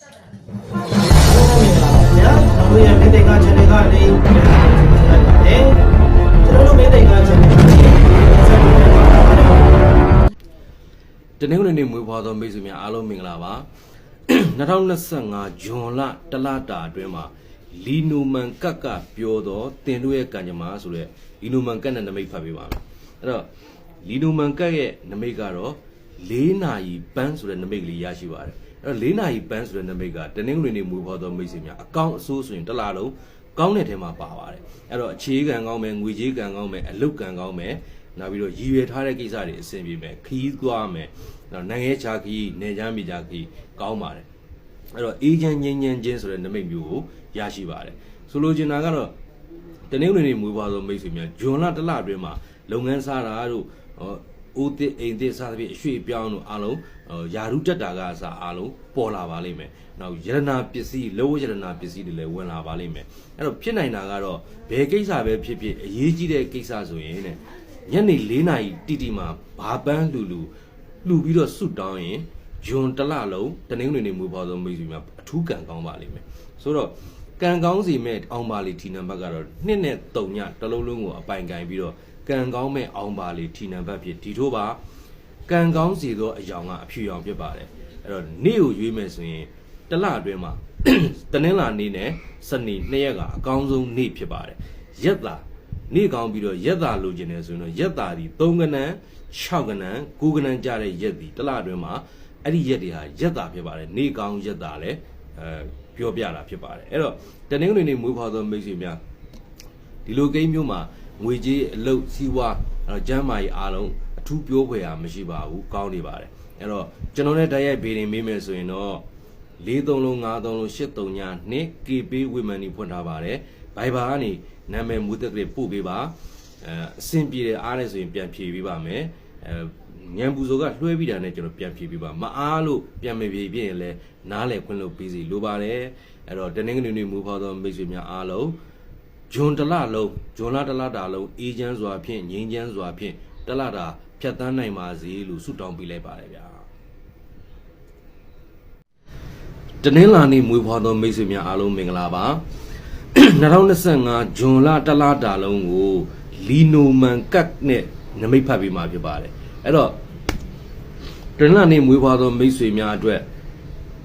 ဗျာကျွန်တော်ရဲ့မိသိက channel ကနေပြန်လာပါတယ်ကျွန်တော်တို့မိသိက channel ကနေဆက်ပြီးတော့ပါပါတယ်တနင်္ဂနွေနေ့မွေးဖွားသောမိတ်ဆွေများအားလုံးမင်္ဂလာပါ2025ဇွန်လတလတာအတွင်းမှာလီနိုမန်ကတ်ကပြောတော့တင်တို့ရဲ့ကံကြမ္မာဆိုတဲ့လီနိုမန်ကတ်နဲ့နမိတ်ဖတ်ပေးပါမယ်အဲ့တော့လီနိုမန်ကတ်ရဲ့နမိတ်ကတော့ ၄နာရီပန်းဆိုတဲ့နမိတ်ကလေးရရှိပါတယ်အဲ့တော့၄နာရီပန်းဆိုတဲ့နမိတ်ကတနင်္ဂနွေနေ့မွေးဖွားသောမိတ်ဆွေများအကောင့်အဆိုးဆိုရင်တစ်လလုံးကောင်းတဲ့ထဲမှာပါပါတယ်အဲ့တော့အခြေခံကောင်းမယ်ငွေကြေးကံကောင်းမယ်အလုတ်ကံကောင်းမယ်နောက်ပြီးတော့ရည်ရွယ်ထားတဲ့ကိစ္စတွေအဆင်ပြေမယ်ခီးသွားမယ်နောက်နိုင်ငံခြားခီးနေချမ်းမိချာခီးကောင်းပါတယ်အဲ့တော့အေဂျင့်ငင်းငင်းချင်းဆိုတဲ့နမိတ်မျိုးကိုရရှိပါတယ်ဆိုလိုချင်တာကတော့တနင်္ဂနွေနေ့မွေးဖွားသောမိတ်ဆွေများဂျွန်လတစ်လအတွင်းမှာလုပ်ငန်းစားတာတို့ဟော ဦးတစ်အိမ်တစ်စားသဖြင့်အရွှေ့အပြောင်းတို့အားလုံးဟောယာရုတက်တာကအစားအားလုံးပေါ်လာပါလိမ့်မယ်။နောက်ယရနာပစ္စည်းလောယရနာပစ္စည်းတွေလည်းဝင်လာပါလိမ့်မယ်။အဲ့တော့ဖြစ်နိုင်တာကတော့ဘယ်ကိစ္စပဲဖြစ်ဖြစ်အရေးကြီးတဲ့ကိစ္စဆိုရင်တဲ့ညနေ၄နာရီတိတိမှာဘာပန်းလူလူလှူပြီးတော့ဆွတ်တောင်းရင်ဂျွန်တစ်လလုံးတနင်္ဂနွေနေ့မွေးဖွားသောမိတ်ဆွေများအထူးကံကောင်းပါလိမ့်မယ်။ဆိုတော့ကံကောင်းစီမဲ့အောင်ပါလီထီနံပါတ်ကတော့နှစ်နဲ့3ညတစ်လုံးလုံးကိုအပိုင်ကင်ပြီးတော့ ကံကောင်းမဲ့အောင်ပါလီထီနံပါတ်ဖြစ်ဒီထို့ပါကံကောင်းစီသောအယောင်ကအဖြူရောင်ဖြစ်ပါတယ်အဲ့တော့နေ့ကိုရွေးမယ်ဆိုရင်တစ်လအတွင်းမှာတနင်္လာနေ့နဲ့စနေနှစ်ရက်ကအကောင်းဆုံးနေ့ဖြစ်ပါတယ်ရက်တာနေ့ကောင်းပြီးတော့ရက်တာလိုချင်တယ်ဆိုရင်တော့ရက်တာဒီ3ကနန်း6ကနန်း9ကနန်းကြတဲ့ရက်ဒီတစ်လအတွင်းမှာအဲ့ဒီရက်တွေဟာရက်တာဖြစ်ပါတယ်နေ့ကောင်းရက်တာလည်းအဲပြောပြတာဖြစ်ပါတယ်အဲ့တော့တနင်္ဂနွေနေ့မွေးဖွားသောမိတ်ဆွေများဒီလိုကိန်းမျိုးမှာ ငွေကြေးအလုပ်စီးပွားအဲ့တော့ကျန်းမာရေးအားလုံးအထူးပြောဖွယ်ရာမရှိပါဘူးကောင်းနေပါတယ်အဲ့တော့ကျွန်တော်လည်းတိုက်ရိုက်ဘေးရင်မေးမယ်ဆိုရင်တော့၄သုံးလုံး၅သုံးလုံး၈သုံးညနှစ် KP Women ဖွင့်ထားပါတယ်ဘိုင်ဘာကနေနာမည်မူသက်ကလေးပို့ပေးပါအဲအဆင်ပြေတယ်အားနဲ့ဆိုရင်ပြန်ဖြေပေးပါမယ်အဲညံပူဇော်ကလွှဲပြီးတာနဲ့ကျွန်တော်ပြန်ဖြေပေးပါမအားလို့ပြန်မဖြေပြရင်လည်းနားလည်ခွင့်လို့ပြီးစီလိုပါတယ်အဲ့တော့တနင်္ဂနွေနေ့မူဖော်သောမိတ်ဆွေများအားလုံး ဂျွန်တလလုံးဂျွန်လတလတာလုံးအေးချမ်းစွာဖြင့်ငြိမ်းချမ်းစွာဖြင့်တလတာဖြတ်တန်းနိုင်ပါစေလို့ဆုတောင်းပေးလိုက်ပါတယ်ဗျာတနင်္လာနေ့မွေးဖွားသောမိတ်ဆွေများအားလုံးမင်္ဂလာပါ2025ဂျွန်လတလတာလုံးကိုလီနိုမန်ကတ်နဲ့နမိတ်ဖတ်ပြီးမှဖြစ်ပါတယ်အဲ့တော့တနင်္လာနေ့မွေးဖွားသောမိတ်ဆွေများအတွက်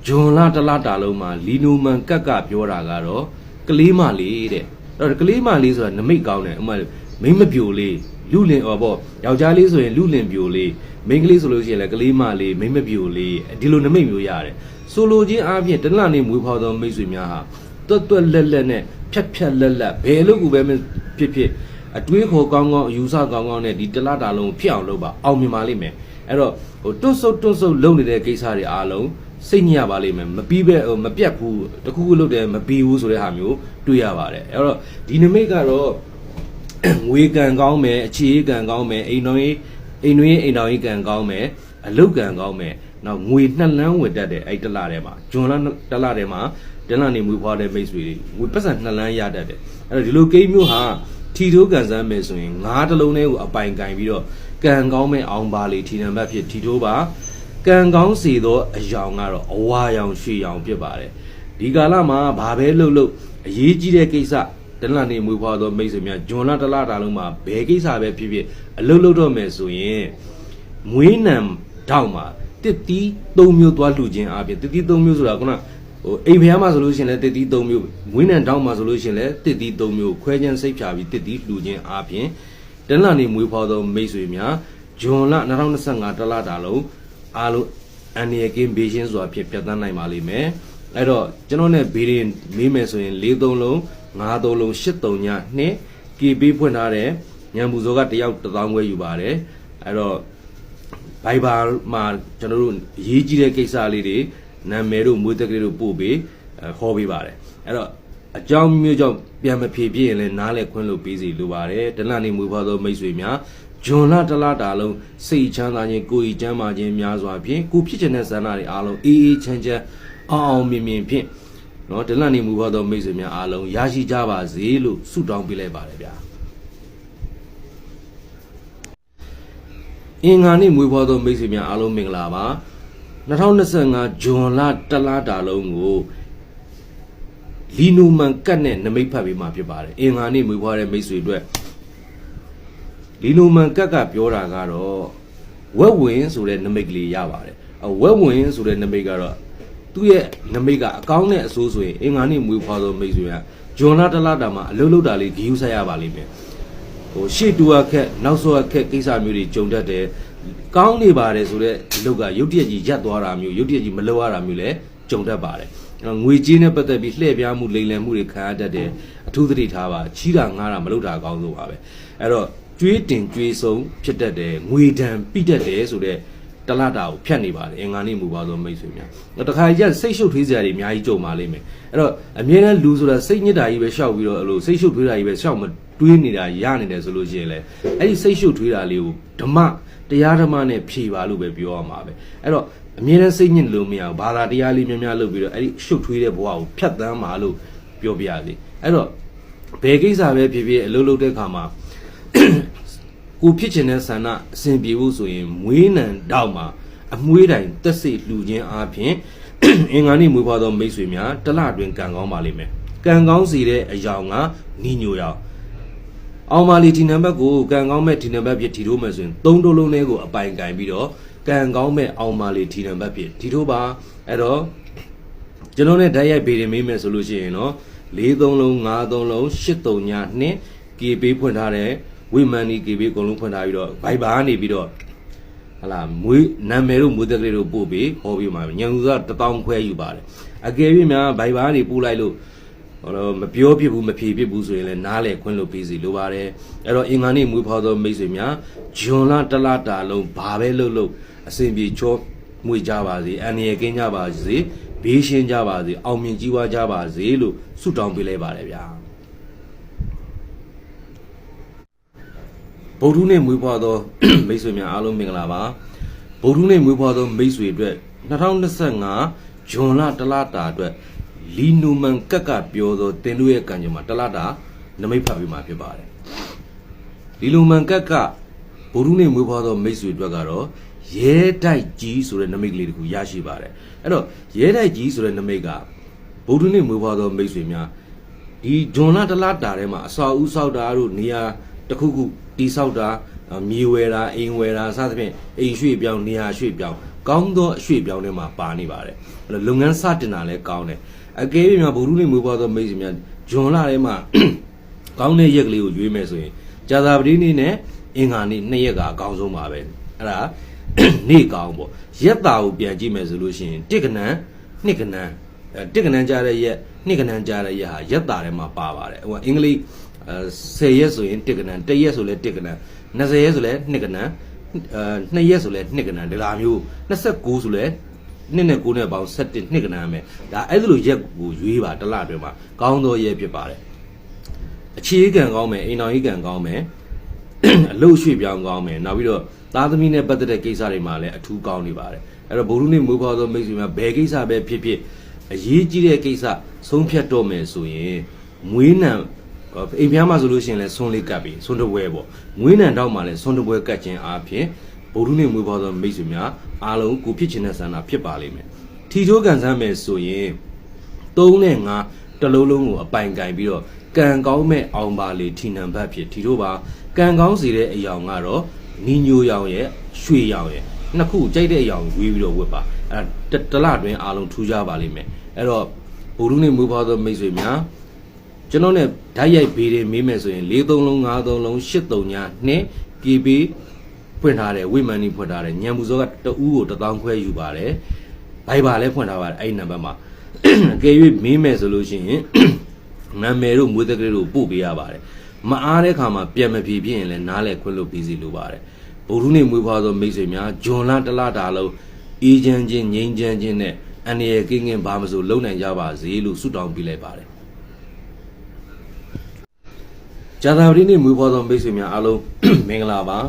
ဂျွန်လတလတာလုံးမှာလီနိုမန်ကတ်ကပြောတာကတော့ကလေးမလေးတဲ့အဲ့ တော့ကလေးမလေးဆိုတာနမိတ်ကောင်းတယ်ဥပမာမိန်းမပြိုလေးလူလင်ဟောပေါ့ယောက်ျားလေးဆိုရင်လူလင်ပြိုလေးမိန်းကလေးဆိုလို့ရှိရင်လည်းကလေးမလေးမိန်းမပြိုလေးဒီလိုနမိတ်မျိုးရတယ်ဆိုလိုချင်းအားဖြင့်တနင်္လာနေ့မွေးဖွားသောမိတ်ဆွေများဟာတွတ်တွတ်လက်လက်နဲ့ဖြတ်ဖြတ်လက်လက်ဘယ်လို့ကူပဲမဖြစ်ဖြစ်အတွေးခေါ်ကောင်းကောင်းအယူဆကောင်းကောင်းနဲ့ဒီတလတာလုံးဖြစ်အောင်လုပ်ပါအောင်မြင်ပါလိမ့်မယ်အဲ့တော့ဟိုတွတ်ဆုပ်တွတ်ဆုပ်လုပ်နေတဲ့ကိစ္စတွေအားလုံး စိတ်ညစ်ရပါလိမ့်မယ်မပြီးပဲဟိုမပြတ်ဘူးတခုခုလုပ်တယ်မပြီးဘူးဆိုတဲ့ဟာမျိုးတွေ့ရပါတယ်အဲ့တော့ဒီနမိတ်ကတော့ငွေကံကောင်းမယ်အခြေကံကောင်းမယ်အိမ်တော်ကြီးအိမ်တွင်းအိမ်တော်ကြီးကံကောင်းမယ်အလုတ်ကံကောင်းမယ်နောက်ငွေနှစ်လန်းဝင်တတ်တယ်အဲ့တလထဲမှာဂျွန်လတလထဲမှာတလနေမွေးဖွားတဲ့မိတ်ဆွေတွေငွေပတ်စံနှစ်လန်းရတတ်တယ်အဲ့တော့ဒီလိုကိန်းမျိုးဟာထီထိုးကံစမ်းမယ်ဆိုရင်ငါးတလုံးလေးကိုအပိုင်ကင်ပြီးတော့ကံကောင်းမဲ့အောင်ပါလေထီနံပါတ်ဖြစ်ထီထိုးပါ ကံကောင်းစေသောအယောင်ကတော့အဝါရောင်ရွှေရောင်ဖြစ်ပါတယ်ဒီကာလမှာဘာပဲလုပ်လို့အရေးကြီးတဲ့ကိစ္စတနင်္လာနေ့မွေးဖွားသောမိတ်ဆွေများဂျွန်လတစ်လတာလုံးမှာဘယ်ကိစ္စပဲဖြစ်ဖြစ်အလုပ်လုပ်တော့မယ်ဆိုရင်မွေးနံတောက်မှာတစ်တီး၃မျိုးသွားလှူခြင်းအပြင်တစ်တီး၃မျိုးဆိုတာကဟိုအိမ်ဖျားမှာဆိုလို့ရှိရင်လည်းတစ်တီး၃မျိုးမွေးနံတောက်မှာဆိုလို့ရှိရင်လည်းတစ်တီး၃မျိုးခွဲခြင်းစိတ်ဖြာပြီးတစ်တီးလှူခြင်းအပြင်တနင်္လာနေ့မွေးဖွားသောမိတ်ဆွေများဂျွန်လ2025တလတာလုံး အားလုံးအန်ရီကင်းဘေးရှင်းစွာဖြစ်ပြတ်သန်းနိုင်ပါလိမ့်မယ်အဲ့တော့ကျွန်တော်နဲ့ဘေးရင်မေးမယ်ဆိုရင်၄သုံးလုံး၅သုံးလုံး၈သုံးညနှစ် KB ဖွင့်ထားတဲ့ညံပူဇော်ကတယောက်တစ်သောင်းခွဲယူပါတယ်အဲ့တော့ဘိုင်ဘာမှာကျွန်တော်တို့အရေးကြီးတဲ့ကိစ္စလေးတွေနာမည်တို့မွေးသက်ကလေးတို့ပို့ပေးအဲဟောပေးပါတယ်အဲ့တော့အကြောင်းမျိုးကြောင့်ပြန်မဖြေပြရင်လည်းနားလဲခွင့်လို့ပေးစီလိုပါတယ်တနင်္လာနေ့မွေးဖွားသောမိတ်ဆွေများ ဂျွန်လတလတာလုံးစိတ်ချမ်းသာခြင်းကိုယ်ဤချမ်းသာခြင်းများစွာဖြင့်ကိုဖြစ်ချင်တဲ့ဇာနာတွေအားလုံးအေးအေးချမ်းချမ်းအောင်အောင်မြင်မြင်ဖြင့်နော်တနင်္လာနေ့မူဖွားသောမိတ်ဆွေများအားလုံးရရှိကြပါစေလို့ဆုတောင်းပေးလိုက်ပါတယ်ဗျာအင်္ဂါနေ့မွေးဖွားသောမိတ်ဆွေများအားလုံးမင်္ဂလာပါ2025ဂျွန်လတလတာလုံးကိုလီနိုမန်ကတ်နဲ့နမိတ်ဖတ်ပြီးမှဖြစ်ပါတယ်အင်္ဂါနေ့မွေးဖွားတဲ့မိတ်ဆွေအတွက် လီနိုမန်ကတ်ကပြောတာကတော့ဝက်ဝင်ဆိုတဲ့နမိတ်ကလေးရပါတယ်အဝက်ဝင်ဆိုတဲ့နမိတ်ကတော့သူ့ရဲ့နမိတ်ကအကောင်းနဲ့အဆိုးဆိုရင်အင်္ဂါနေ့မွေးဖွားသောမိတ်ဆွေကဂျွန်လတလတာမှာအလုပ်လုပ်တာလေးဂီယူဆက်ရပါလိမ့်မယ်ဟိုရှေ့တူအခက်နောက်ဆောအခက်ကိစ္စမျိုးတွေကြုံတတ်တယ်ကောင်းနေပါတယ်ဆိုတော့ဒီလုတ်ကရုတ်တရက်ကြီးရက်သွားတာမျိုးရုတ်တရက်ကြီးမလောက်ရတာမျိုးလည်းကြုံတတ်ပါတယ်အဲ့တော့ငွေကြေးနဲ့ပတ်သက်ပြီးလှည့်ပြားမှုလိမ်လည်မှုတွေခံရတတ်တယ်အထူးသတိထားပါချီးတာငားတာမလုပ်တာအကောင်းဆုံးပါပဲအဲ့တော့ ကျွေးတင်ကျွေးဆုံးဖြစ်တတ်တယ်ငွေဒဏ်ပိတတ်တယ်ဆိုတော့တလတာကိုဖြတ်နေပါတယ်အင်္ဂါနေ့မူပါသောမိတ်ဆွေများတော့တခါရက်စိတ်ရှုပ်ထွေးစရာတွေအများကြီးကြုံပါလိမ့်မယ်အဲ့တော့အမြဲတမ်းလူဆိုတာစိတ်ညစ်တာကြီးပဲရှောက်ပြီးတော့အဲ့လိုစိတ်ရှုပ်ထွေးတာကြီးပဲရှောက်မတွေးနေတာရနေတယ်ဆိုလို့ရှိရင်လေအဲ့ဒီစိတ်ရှုပ်ထွေးတာလေးကိုဓမ္မတရားဓမ္မနဲ့ဖြေပါလို့ပဲပြောရမှာပဲအဲ့တော့အမြဲတမ်းစိတ်ညစ်လို့မရဘူးဘာသာတရားလေးများများလုပ်ပြီးတော့အဲ့ဒီရှုပ်ထွေးတဲ့ဘဝကိုဖြတ်သန်းပါလို့ပြောပြရစီအဲ့တော့ဘယ်ကိစ္စပဲဖြစ်ဖြစ်အလုပ်လုပ်တဲ့ခါမှာ ကိုဖြစ်ချင်တဲ့ဆန္ဒအစဉ်ပြေဖို့ဆိုရင်မွေးနံတောက်မှာအမွေးတိုင်တက်စိတ်လှူခြင်းအားဖြင့်အင်္ဂါနေ့မွေးဖွားသောမိတ်ဆွေများတစ်လတွင်ကံကောင်းပါလိမ့်မယ်ကံကောင်းစေတဲ့အယောင်ကနီညိုရောက်အောင်ပါလီဒီနံပါတ်ကိုကံကောင်းမဲ့ဒီနံပါတ်ဖြစ်ထီထိုးမယ်ဆိုရင်သုံးတိုးလုံးလေးကိုအပိုင်ကင်ပြီးတော့ကံကောင်းမဲ့အောင်ပါလီဒီနံပါတ်ဖြစ်ထီထိုးပါအဲ့တော့ကျွန်တော်နဲ့ဓာတ်ရိုက်ပေးတယ်မေးမယ်ဆိုလို့ရှိရင်တော့၄သုံးလုံး၅သုံးလုံး၈သုံးညနှစ် KB ဖွင့်ထားတဲ့ ဝိမန်နီ KB အကုန်လုံးဖွင့်ထားပြီးတော့ Viber ကနေပြီးတော့ဟလာမွေးနာမည်တို့မွေးသက်ကလေးတို့ပို့ပြီးဟောပြီးမှာညံသူကတပေါင်းခွဲယူပါတယ်အကယ်၍များ Viber ကနေပို့လိုက်လို့ဟိုတော့မပြောဖြစ်ဘူးမဖြေဖြစ်ဘူးဆိုရင်လည်းနားလေခွင့်လို့ပြီးစီလိုပါတယ်အဲ့တော့အင်္ဂါနေ့မွေးဖွားသောမိတ်ဆွေများဂျွန်လာတစ်လတာလုံးဘာပဲလုပ်လို့အစဉ်ပြေချောမွေကြပါစေအန်ရယ်ကင်းကြပါစေဘေးရှင်းကြပါစေအောင်မြင်ကြီးပွားကြပါစေလို့ဆုတောင်းပေးလိုက်ပါတယ်ဗျာ ဗုဒ္ဓနဲ့မွေးဖွားသောမိတ်ဆွေများအားလုံးမင်္ဂလာပါဗုဒ္ဓနဲ့မွေးဖွားသောမိတ်ဆွေအတွက်2025ဂျွန်လတစ်လတာအတွက်လီနိုမန်ကက်ကပြောသောတင်တို့ရဲ့ကံကြမ္မာတစ်လတာနမိတ်ဖတ်ပြီးမှဖြစ်ပါတယ်ဒီလိုမန်ကက်ကဗုဒ္ဓနဲ့မွေးဖွားသောမိတ်ဆွေအတွက်ကတော့ရဲတိုက်ကြီးဆိုတဲ့နမိတ်ကလေးတစ်ခုရရှိပါတယ်အဲ့တော့ရဲတိုက်ကြီးဆိုတဲ့နမိတ်ကဗုဒ္ဓနဲ့မွေးဖွားသောမိတ်ဆွေများဒီဂျွန်လာတလားတာထဲမှာအစာဦးဆောက်တာတို့နေရာတစ်ခုခု တီဆောက်တာအမြေဝယ်တာအိမ်ဝယ်တာစသဖြင့်အိမ်ရွှေ့ပြောင်းနေရာရွှေ့ပြောင်းကောင်းသောအရွှေ့ပြောင်းထဲမှာပါနေပါတယ်အဲ့တော့လုပ်ငန်းစတင်တာလည်းကောင်းတယ်အကယ်၍များဗုဒ္ဓနဲ့မွေးဖွားသောမိတ်ဆွေများဂျွန်လာထဲမှာကောင်းတဲ့ရက်ကလေးကိုရွေးမယ်ဆိုရင်ဇာတာပတိနေ့နဲ့အင်္ဂါနေ့နှစ်ရက်ကအကောင်းဆုံးပါပဲအဲ့ဒါနေ့ကောင်းပေါ့ရက်တာကိုပြန်ကြည့်မယ်ဆိုလို့ရှိရင်တစ်ကနန်းနှစ်ကနန်းအဲတစ်ကနန်းကြားတဲ့ရက်နှစ်ကနန်းကြားတဲ့ရက်ဟာရက်တာထဲမှာပါပါတယ်ဟိုကအင်္ဂလိပ်အဲ 10ရက်ဆိုရင်တစ်ကနန်းတစ်ရက်ဆိုလဲတစ်ကနန်း20ရက်ဆိုလဲနှစ်ကနန်းအဲနှစ်ရက်ဆိုလဲနှစ်ကနန်းဒီလိုမျိုး29ဆိုလဲနှစ်နဲ့9နဲ့ပေါင်း17နှစ်ကနန်းပဲဒါအဲ့ဒါလိုရက်ကိုရွေးပါတစ်လအတွင်းမှာကောင်းသောရက်ဖြစ်ပါတယ်အခြေခံကောင်းမယ်အိမ်တော်ကြီးကံကောင်းမယ်အလုတ်ရွှေ့ပြောင်းကောင်းမယ်နောက်ပြီးတော့သားသမီးနဲ့ပတ်သက်တဲ့ကိစ္စတွေမှာလည်းအထူးကောင်းနေပါတယ်အဲ့တော့ဘုရုနေ့မွေးဖွားသောမိတ်ဆွေများဘယ်ကိစ္စပဲဖြစ်ဖြစ်အရေးကြီးတဲ့ကိစ္စဆုံးဖြတ်တော့မယ်ဆိုရင်မွေးနံ အိမ်ပြားမှာဆိုလို့ရှိရင်လည်းဆွန်းလေးကပ်ပြီးဆွန်းတပွဲပေါ့မွေးနံတော့မှလည်းဆွန်းတပွဲကပ်ခြင်းအားဖြင့်ဘုရုနေ့မွေးဖွားသောမိတ်ဆွေများအားလုံးကိုဖြစ်ချင်တဲ့ဆန္ဒဖြစ်ပါလိမ့်မယ်ထီထိုးကန်ဆန်းမယ်ဆိုရင်3နဲ့5တစ်လုံးလုံးကိုအပိုင်ကင်ပြီးတော့ကံကောင်းမဲ့အောင်ပါလေထီနံဘတ်ဖြစ်ထီတို့ပါကံကောင်းစေတဲ့အယောင်ကတော့နီညိုရောင်ရဲ့ရွှေရောင်ရဲ့နှစ်ခုကြိုက်တဲ့အယောင်ရွေးပြီးတော့ဝတ်ပါအဲဒါတတလတွင်အားလုံးထူးခြားပါလိမ့်မယ်အဲ့တော့ဘိုလ်ရုနဲ့မွေးဖွားသောမိတ်ဆွေများ ကျွန်တော်နဲ့ဓာတ်ရိုက်ဘေးတွေမေးမယ်ဆိုရင်၄သုံးလုံး၅သုံးလုံး၈သုံးညာနှစ် KB ဖွင့်ထားတယ်ဝိမန်နီဖွင့်ထားတယ်ညံမှုစောကတအူးကိုတစ်သောင်းခွဲယူပါတယ်ဘိုင်ဘာလည်းဖွင့်ထားပါတယ်အဲ့ဒီနံပါတ်မှာအကယ်၍မင်းမယ်ဆိုလို့ရှိရင်နာမည်တို့မွေးသက်ကလေးတို့ပို့ပေးရပါတယ်မအားတဲ့ခါမှာပြန်မပြေဖြစ်ရင်လည်းနားလဲခွင့်လို့ပြီးစီလိုပါတယ်ဘုရုနေမွေးဖွားသောမိတ်ဆွေများဂျွန်လာတလတာလုံးအေးချမ်းချင်းငြိမ်းချမ်းချင်းနဲ့အန္တရာယ်ကင်းကင်းဘာမဆိုလုံနိုင်ကြပါစေလို့ဆုတောင်းပေးလိုက်ပါတယ် ဂျာသာပတိနေ့မွေးဖွားသောမိတ်ဆွေများအားလုံးမင်္ဂလာပါ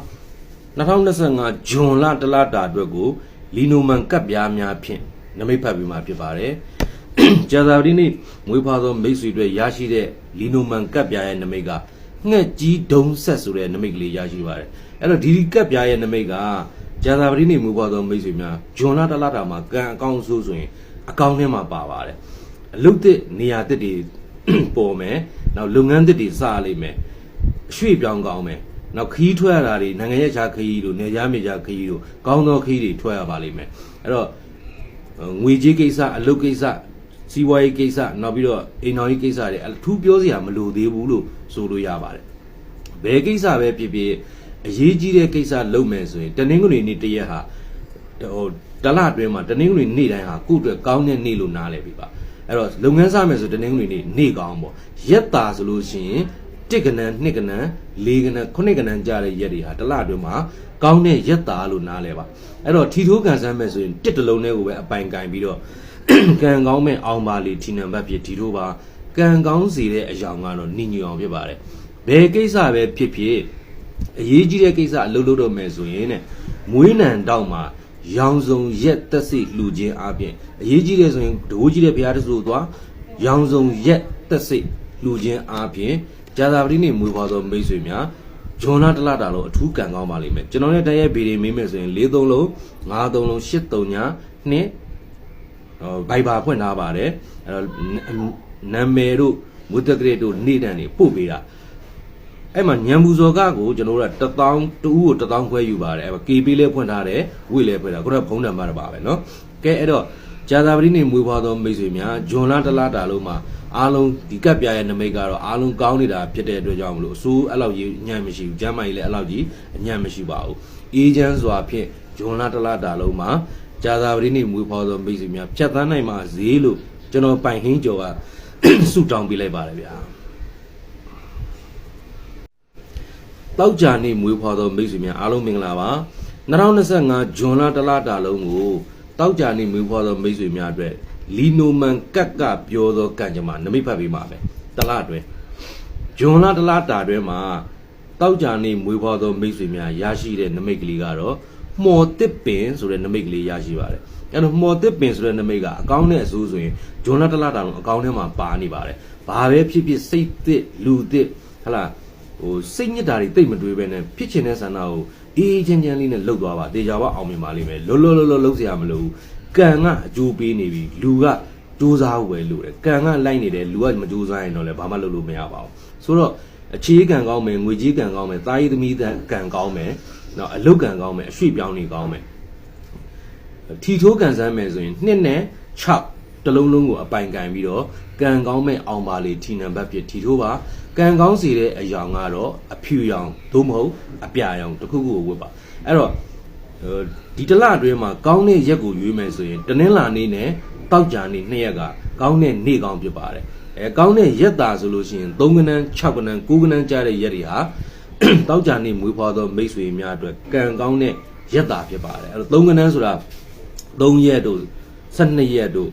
2025ဂျွန်လတလတာအတွက်ကိုလီနိုမန်ကပ်ပြားများဖြင့်နမိတ်ဖတ်ပြီးမှဖြစ်ပါတယ်ကြာသာပတိနေ့မွေးဖွားသောမိတ်ဆွေတွေရရှိတဲ့လီနိုမန်ကပ်ပြားရဲ့နမိတ်ကငှက်ကြီးဒုံဆက်ဆိုတဲ့နမိတ်ကလေးရရှိပါတယ်အဲ့တော့ဒီဒီကပ်ပြားရဲ့နမိတ်ကကြာသာပတိနေမူပွားသောမိတ်ဆွေများဂျွန်လာတလာတာမှာကံအကောင်းဆိုးဆိုရင်အကောင်းထဲမှာပါပါတယ်အလုတ်တစ်နေရာတစ်တွေပေါ်မယ် နောက်လုပ်ငန်းတစ်တွေစရလိမ့်မယ်အရွှေ့ပြောင်းကောင်းမယ်နောက်ခီးထွက်ရတာတွေနိုင်ငံရဲ့ခြားခီးတို့နေကြားမြေခြားခီးတို့ကောင်းသောခီးတွေထွက်ရပါလိမ့်မယ်အဲ့တော့ငွေကြေးကိစ္စအလုပ်ကိစ္စစီးပွားရေးကိစ္စနောက်ပြီးတော့အိမ်တော်ရေးကိစ္စတွေအထူးပြောစရာမလိုသေးဘူးလို့ဆိုလို့ရပါတယ်။ဘယ်ကိစ္စပဲဖြစ်ဖြစ်အရေးကြီးတဲ့ကိစ္စလုပ်မယ်ဆိုရင်တနင်္ဂနွေနေ့တစ်ရက်ဟာဟိုတလအတွင်းမှာတနင်္ဂနွေနေ့တိုင်းဟာကိုယ့်အတွက်ကောင်းတဲ့နေ့လို့နားလည်ပြီပါ။ အဲ့တော့လုပ်ငန်းစမယ်ဆိုတနင်္ဂနွေနေ့နေ့ကောင်းပေါ့။ရက်တာဆိုလို့ရှိရင်တစ်ကနန်းနှစ်ကနန်းလေးကနန်းခုနှစ်ကနန်းကြာတဲ့ရက်တွေဟာတလအတွင်းမှာကောင်းတဲ့ရက်တာလို့နားလည်ပါ။အဲ့တော့ထီထိုးကန်ဆန်းမယ်ဆိုရင်တစ်တလုံးလေးကိုပဲအပိုင်ကင်ပြီးတော့ကံကောင်းမဲ့အောင်ပါလေထီနံပါတ်ဖြစ်ထီထိုးပါကံကောင်းစေတဲ့အယောင်ကတော့နှိညူအောင်ဖြစ်ပါတယ်။ဘယ်ကိစ္စပဲဖြစ်ဖြစ်အရေးကြီးတဲ့ကိစ္စအလုပ်လုပ်တော့မယ်ဆိုရင်တဲ့မွေးနံတောက်မှာ ရောင်စုံရက်တက်စိလှူခြင်းအပြင်အရေးကြီးတယ်ဆိုရင်ဒိုးကြီးတဲ့ဘုရားတဆူသွားရောင်စုံရက်တက်စိလှူခြင်းအပြင်ဇာတာပတိနေမွေးဖွားသောမိတ်ဆွေများဂျွန်လာတလတာလုံးအထူးကံကောင်းပါလိမ့်မယ်ကျွန်တော်ရဲ့တရက်ဗီဒီမေးမယ်ဆိုရင်၄သုံးလုံး၅သုံးလုံး၈သုံးညာ2ဟိုဘိုက်ဘာဖွင့်ထားပါတယ်အဲ့တော့နာမည်တို့မွတ်တကရစ်တို့နေ့တန်တွေပို့ပေးတာ အဲ့မှာညံဘူးစော်ကကိုကျွန်တော်တို့က1000တူကို1000ခွဲယူပါတယ်အဲ့မှာ KB လေးဖွင့်ထားတယ်ဝိလည်းဖွင့်တာခုနကဖုန်းနံပါတ်ပါပဲเนาะကဲအဲ့တော့ဂျာသာပတိနေမွေးဖွားသောမိတ်ဆွေများဂျွန်လာတလာတာလုံးမှာအားလုံးဒီကပ်ပြရဲ့နမိတ်ကတော့အားလုံးကောင်းနေတာဖြစ်တဲ့အတွက်ကြောင့်မလို့အစိုးအဲ့လောက်ကြီးအညံ့မရှိဘူးကျမ်းမာကြီးလည်းအဲ့လောက်ကြီးအညံ့မရှိပါဘူးအေးချမ်းစွာဖြင့်ဂျွန်လာတလာတာလုံးမှာဂျာသာပတိနေမွေးဖွားသောမိတ်ဆွေများဖြတ်သန်းနိုင်ပါစေလို့ကျွန်တော်ပိုင်ဟင်းကျော်က ဆုတောင်းပေးလိုက်ပါတယ်ဗျာ တောက်ကြနေမွေးဖွားသောမိတ်ဆွေများအားလုံးမင်္ဂလာပါ2025ဇွန်လတလတာလုံးကိုတောက်ကြနေမွေးဖွားသောမိတ်ဆွေများအတွက်လီနိုမန်ကက်ကပြောသောကံကြမ္မာနမိတ်ဖတ်ပေးပါမယ်တလအတွင်းဇွန်လတလတာအတွင်းမှာတောက်ကြနေမွေးဖွားသောမိတ်ဆွေများရရှိတဲ့နမိတ်ကလေးကတော့မှော်တစ်ပင်ဆိုတဲ့နမိတ်ကလေးရရှိပါတယ်အဲ့တော့မှော်တစ်ပင်ဆိုတဲ့နမိတ်ကအကောင်းနဲ့အဆိုးဆိုရင်ဂျွန်လတလတာလုံးအကောင်းထဲမှာပါနေပါတယ်ဘာပဲဖြစ်ဖြစ်စိတ်သစ်လူသစ်ဟလာ ဟိုစိတ်ညစ်တာတွေတိတ်မတွေးပဲနဲ့ဖြစ်ချင်တဲ့ဆန္ဒကိုအေးအေးချမ်းချမ်းလေးနဲ့လှုပ်သွားပါတေချာပါအောင်မြင်ပါလိမ့်မယ်လောလောလောလောလှုပ်เสียမလို့ကံကအကျိုးပေးနေပြီလူကစူးစားဖို့ပဲလို့တယ်ကံကလိုက်နေတယ်လူကမစူးစားရင်တော့လည်းဘာမှလုပ်လို့မရပါဘူးဆိုတော့အခြေကံကောင်းမယ်ငွေကြီးကံကောင်းမယ်တာရီသမီးကံကောင်းမယ်နော်အလုတ်ကံကောင်းမယ်အရွှေ့ပြောင်းနေကောင်းမယ် ထီထိုးကန်ဆန်းမယ်ဆိုရင်2နဲ့6တလုံးလုံးကိုအပိုင်ကန်ပြီးတော့ကံကောင်းမဲ့အောင်ပါလေထီနံပါတ်ဖြစ်ထီထိုးပါ ကံကောင်းစီတဲ့အယောင်ကတော့အဖြူရောင်သို့မဟုတ်အပြာရောင်တစ်ခုခုကိုဝတ်ပါအဲ့တော့ဟိုဒီတစ်လအတွင်းမှာကောင်းတဲ့ရက်ကိုရွေးမယ်ဆိုရင်တနင်္လာနေ့နဲ့တောက်ကြနေ့နှစ်ရက်ကကောင်းတဲ့နေ့ကောင်းဖြစ်ပါတယ်အဲကောင်းတဲ့ရက်တာဆိုလို့ရှိရင်3ကနန်း6ကနန်း9ကနန်းကြားတဲ့ရက်တွေဟာတောက်ကြနေ့မွေးဖွားသောမိတ်ဆွေများအတွက်ကံကောင်းတဲ့ရက်တာဖြစ်ပါတယ်အဲ့တော့3ကနန်းဆိုတာ3ရက်တို့12ရက်တို့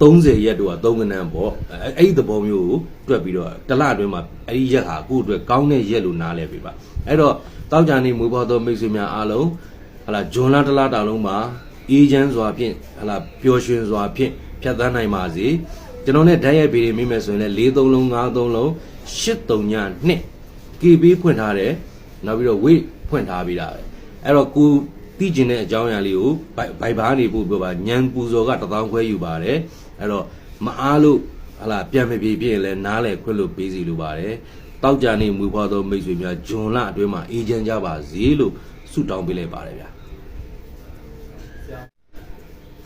30ရက်တို့က3ကနန်းပေါ့အဲအဲ့ဒီသဘောမျိုးကိုတွက်ပြီးတော့တစ်လအတွင်းမှာအဲ့ဒီရက်ဟာကိုယ့်အတွက်ကောင်းတဲ့ရက်လို့နားလည်ပြီပါအဲ့တော့တောက်ကြနေမွေးဖွားသောမိတ်ဆွေများအားလုံးဟလာဂျွန်လာတစ်လတာလုံးမှာအေးချမ်းစွာဖြင့်ဟလာပျော်ရွှင်စွာဖြင့်ဖြတ်သန်းနိုင်ပါစေကျွန်တော်နဲ့ဓာတ်ရိုက်ပေးမိမယ်ဆိုရင်လည်း4 3လုံး5 3လုံး8 3ည2 KB ဖွင့်ထားတယ်နောက်ပြီးတော့ weight ဖွင့်ထားပြီးတာပဲအဲ့တော့ကိုသိကျင်တဲ့အကြောင်းအရာလေးကိုဘိုင်ဘိုင်ဘာနေပို့ပြောပါညံပူဇော်ကတစ်သောင်းခွဲယူပါတယ် အဲ့တော့မအားလို့ဟလာပြန်မပြေပြည့်ရင်လည်းနားလဲခွင့်လို့ပေးစီလိုပါတယ်တောက်ကြနေမူဖွားသောမိတ်ဆွေများဂျွန်လအတွင်းမှာအေးချမ်းကြပါစေလို့ဆုတောင်းပေးလိုက်ပါတယ်ဗျာ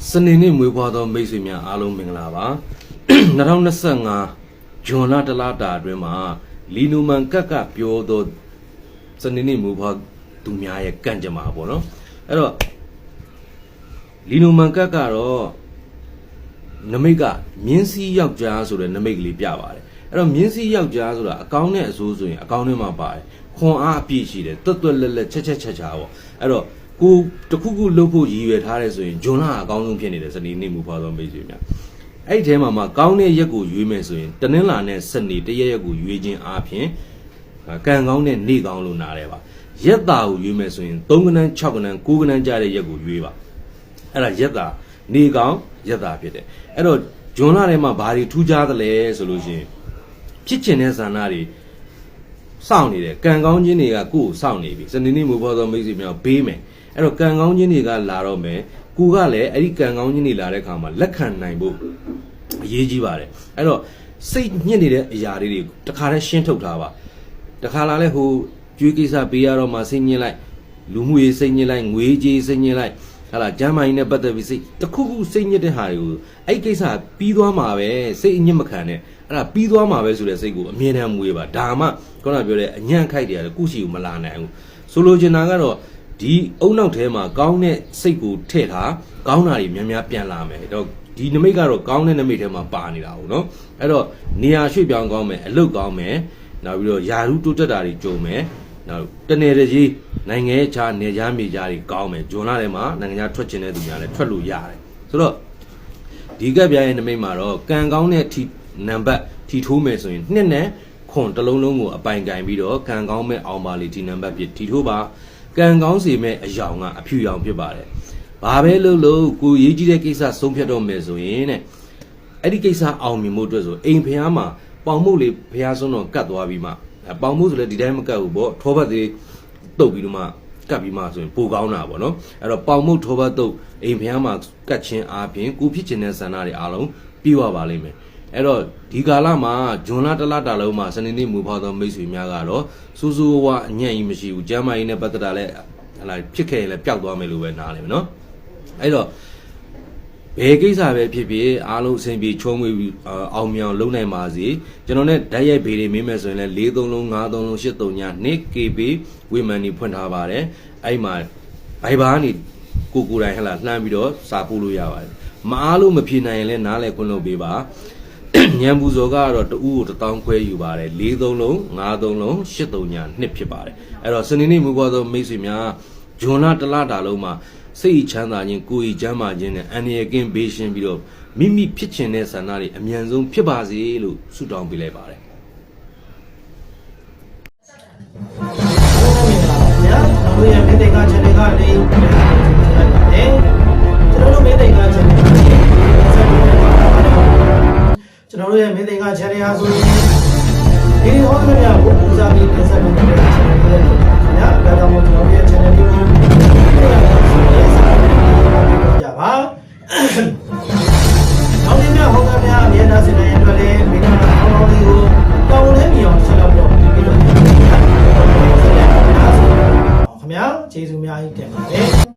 စနေနေ့မွေးဖွားသောမိတ်ဆွေများအားလုံးမင်္ဂလာပါ2025ဂျွန်လတလတာအတွင်းမှာလီနိုမန်ကက်ကပြောသောစနေနေ့မူဖွားသူများရဲ့ကန့်ကြမှာပေါ့နော်အဲ့တော့လီနိုမန်ကတ်ကတော့ နမိတ်ကမြင်းစည်းယောက်ျားဆိုတဲ့နမိတ်ကလေးပြပါတယ်အဲ့တော့မြင်းစည်းယောက်ျားဆိုတာအကောင်းနဲ့အဆိုးဆိုရင်အကောင်းထဲမှာပါတယ်ခွန်အားအပြည့်ရှိတယ်တွတ်တွတ်လက်လက်ချက်ချက်ချက်ချာပေါ့အဲ့တော့ကိုတစ်ခုခုလှုပ်ဖို့ရည်ရွယ်ထားတယ်ဆိုရင်ဂျွန်လာအကောင်းဆုံးဖြစ်နေတယ်စနေနေ့မူဖွားသောမိတ်ဆွေများအဲ့ဒီထဲမှာမှကောင်းတဲ့ရက်ကိုရွေးမယ်ဆိုရင်တနင်္လာနဲ့စနေတရက်ရက်ကိုရွေးခြင်းအားဖြင့်ကံကောင်းတဲ့နေ့ကောင်းလို့နားတယ်ပါရက်တာကိုရွေးမယ်ဆိုရင်3ကနန်း6ကနန်း9ကနန်းကြားတဲ့ရက်ကိုရွေးပါအဲ့ဒါရက်တာနေကောင်း ရက်တာဖြစ်တယ်အဲ့တော့ဂျွန်လာထဲမှာဘာတွေထူးခြားသလဲဆိုလို့ရှိရင်ဖြစ်ချင်တဲ့ဇာနာတွေစောင့်နေတယ်ကံကောင်းခြင်းတွေကကိုယ့်ကိုစောင့်နေပြီစနေနေ့မိုးပေါ်သောမိတ်ဆွေများဘေးမယ်အဲ့တော့ကံကောင်းခြင်းတွေကလာတော့မယ်ကိုကလည်းအဲ့ဒီကံကောင်းခြင်းတွေလာတဲ့ခါမှာလက်ခံနိုင်ဖို့အရေးကြီးပါတယ်အဲ့တော့စိတ်ညစ်နေတဲ့အရာလေးတွေတခါတည်းရှင်းထုတ်ထားပါတခါလာလဲဟိုကျွေးကိစ္စပေးရတော့မှစိတ်ညစ်လိုက်လူမှုရေးစိတ်ညစ်လိုက်ငွေကြေးစိတ်ညစ်လိုက် ဟာလာကျမ်းမာရေးနဲ့ပတ်သက်ပြီးစိတ်တစ်ခုခုစိတ်ညစ်တဲ့ဟာတွေကိုအဲ့ဒီကိစ္စပြီးသွားမှာပဲစိတ်အညစ်မခံနဲ့အဲ့ဒါပြီးသွားမှာပဲဆိုတဲ့စိတ်ကိုအမြဲတမ်းမွေးပါဒါမှခုနပြောတဲ့အညံ့ခိုက်တယ်ကုရှိကိုမလာနိုင်ဘူးဆိုလိုချင်တာကတော့ဒီအုံနောက်ထဲမှာကောင်းတဲ့စိတ်ကိုထည့်ထားကောင်းတာတွေများများပြန်လာမယ်တော့ဒီနမိတ်ကတော့ကောင်းတဲ့နမိတ်ထဲမှာပါနေတာဟုတ်နော်အဲ့တော့နေရာရွှေ့ပြောင်းကောင်းမယ်အလုတ်ကောင်းမယ်နောက်ပြီးတော့ယာရုတိုးတက်တာတွေကြုံမယ် နောက်တနယ်တကြီးနိုင်ငံခြားနေကြားမြေကြားတွေကောင်းမယ်ဂျွန်လာထဲမှာနိုင်ငံခြားထွက်ချင်တဲ့သူများလည်းထွက်လို့ရတယ်ဆိုတော့ဒီကပ်ပြားရဲ့နမိတ်မှာတော့ကံကောင်းတဲ့ထီနံပါတ်ထီထိုးမယ်ဆိုရင်နှစ်နဲ့ခွန်တစ်လုံးလုံးကိုအပိုင်ကင်ပြီးတော့ကံကောင်းမဲ့အောင်ပါလေဒီနံပါတ်ဖြစ်ထီထိုးပါကံကောင်းစေမဲ့အယောင်ကအဖြူရောင်ဖြစ်ပါတယ်ဘာပဲလုပ်လို့ကိုရေးကြီးတဲ့ကိစ္စဆုံးဖြတ်တော့မယ်ဆိုရင်တဲ့အဲ့ဒီကိစ္စအောင်မြင်မှုအတွက်ဆိုအိမ်ဖျားမှာပေါင်မှုလေးဖျားဆုံးတော့ကတ်သွားပြီးမှအဲ့ ပေါင်မှုဆိုလည်းဒီတိုင်းမကတ်ဘူးပေါ့ထောပတ်သေးတုတ်ပြီးတော့မှကတ်ပြီးမှဆိုရင်ပိုကောင်းတာပေါ့နော်အဲ့တော့ပေါင်မှုထောပတ်တုတ်အိမ်ဖျားမှာကတ်ချင်းအားဖြင့်ကိုဖြစ်ချင်တဲ့ဆန္ဒတွေအားလုံးပြည့်ဝပါလိမ့်မယ်အဲ့တော့ဒီကာလမှာဂျွန်လာတစ်လတာလုံးမှာစနေနေ့မူဖောက်သောမိတ်ဆွေများကတော့စူးစူးဝါအညံ့ကြီးမရှိဘူးကျမ်းမာရေးနဲ့ပတ်သက်တာလည်းဟလာဖြစ်ခဲ့ရင်လည်းပျောက်သွားမယ်လို့ပဲနားလည်မယ်နော်အဲ့တော့ ဘယ်ကိစ္စပဲဖြစ်ဖြစ်အားလုံးအဆင်ပြေချုံးမွေပြီးအာအောင်မြောင်လုပ်နိုင်ပါစေကျွန်တော်နဲ့ဓာတ်ရိုက်ဘေးတွေမင်းမယ်ဆိုရင်လည်း၄သုံးလုံး၅သုံးလုံး၈သုံးည 2KB ဝေမန်နေဖွင့်ထားပါတယ်အဲ့မှာဘိုင်ဘာကနေကိုကိုယ်တိုင်ဟဲ့လားလှမ်းပြီးတော့စာပို့လို့ရပါတယ်မအားလို့မဖြေနိုင်ရင်လည်းနားလဲခွင့်လုပ်ပေးပါညံပူဇော်ကတော့တူဦးကို1000ခွဲယူပါတယ်၄သုံးလုံး၅သုံးလုံး၈သုံးညနှစ်ဖြစ်ပါတယ်အဲ့တော့စနေနေ့မူပေါ်သောမိတ်ဆွေများဂျွန်လာတစ်လတာလုံးမှာ စိတ်ချမ်းသာခြင်းကိုယ်ဤချမ်းသာခြင်းနဲ့အန္တရာယ်ကင်းဘေးရှင်းပြီးတော့မိမိဖြစ်ချင်တဲ့ဆန္ဒတွေအမြန်ဆုံးဖြစ်ပါစေလို့ဆုတောင်းပေးလိုက်ပါတယ်ဗျာကျွန်တော်ရဲ့မေတ္တာ channel ကနေတယ်ကျွန်တော်တို့မေတ္တာ channel ကနေကျွန်တော်တို့ရဲ့မေတ္တာ channel ဟာဆိုရင်ဒီဟောတဲ့များကိုဦးစားပေးတင်ဆက်ပေး